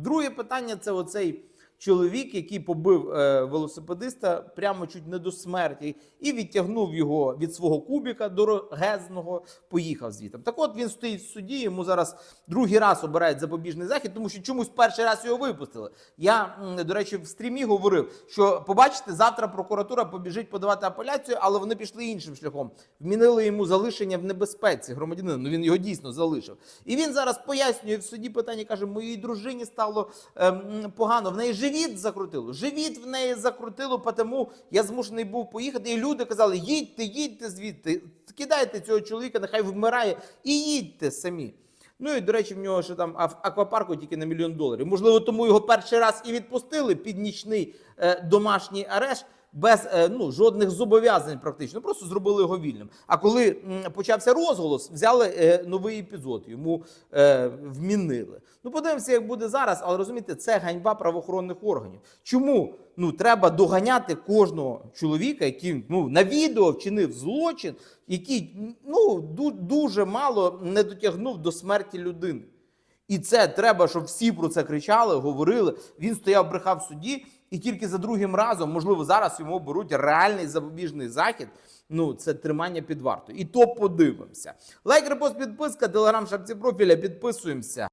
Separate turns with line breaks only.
Друге питання це оцей чоловік, який побив е, велосипедиста прямо чуть не до смерті, і відтягнув його від свого кубіка дорогезного, поїхав звідти. Так от він стоїть в суді, йому зараз другий раз обирають запобіжний захід, тому що чомусь перший раз його випустили. Я, до речі, в стрімі говорив, що побачите, завтра прокуратура побіжить подавати апеляцію, але вони пішли іншим шляхом. Вмінили йому залишення в небезпеці громадянина. Ну він його дійсно залишив. І він зараз пояснює в суді питання, каже: моїй дружині стало ем, погано. В неї живіт закрутило. Живіт в неї закрутило, тому я змушений був поїхати. І люди казали: їдьте, їдьте звідти, кидайте цього чоловіка, нехай вмирає, і їдьте самі. Ну і до речі, в нього ще там аквапарку тільки на мільйон доларів. Можливо, тому його перший раз і відпустили під нічний е, домашній арешт. Без е, ну жодних зобов'язань, практично просто зробили його вільним. А коли почався розголос, взяли е, новий епізод, йому е, вмінили. Ну подивимося, як буде зараз, але розумієте, це ганьба правоохоронних органів. Чому ну треба доганяти кожного чоловіка, який ну на відео вчинив злочин, який ну дуже мало не дотягнув до смерті людини. І це треба, щоб всі про це кричали, говорили. Він стояв, брехав в суді, і тільки за другим разом, можливо, зараз йому беруть реальний запобіжний захід. Ну, це тримання під вартою. І то подивимося. Лайк, репост, підписка, телеграм, шапці профіля, підписуємося.